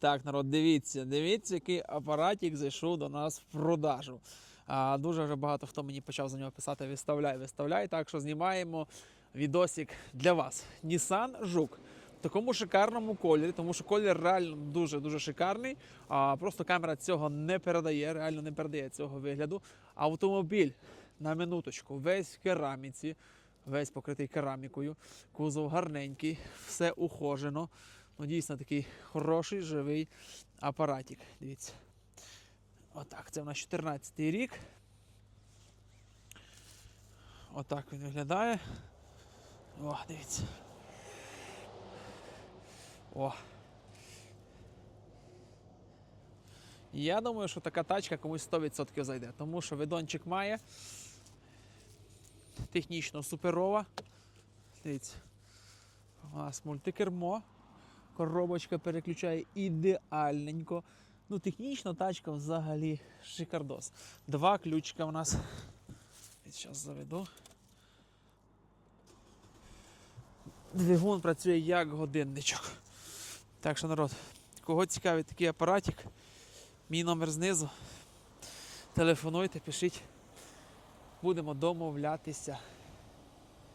Так, народ, дивіться, дивіться, який апаратик зайшов до нас в продажу. А, дуже вже багато хто мені почав за нього писати: виставляй, виставляй. Так що знімаємо відосик для вас. Nissan Жук. В такому шикарному кольорі, тому що колір реально дуже-дуже шикарний. А просто камера цього не передає, реально не передає цього вигляду. Автомобіль на минуточку, весь в кераміці, весь покритий керамікою, кузов гарненький, все ухожено. Ну, дійсно такий хороший живий апаратик. Дивіться. Отак, це в нас 14 й рік. Отак він виглядає. О, дивіться. О. Я думаю, що така тачка комусь 100% зайде, тому що видончик має. Технічно суперова. Дивіться. У нас мультикермо. Коробочка переключає ідеальненько. Ну, технічно тачка взагалі шикардос. Два ключика у нас. Зараз заведу. Двигун працює як годинничок. Так що, народ, кого цікавить такий апаратик, мій номер знизу. Телефонуйте, пишіть. Будемо домовлятися.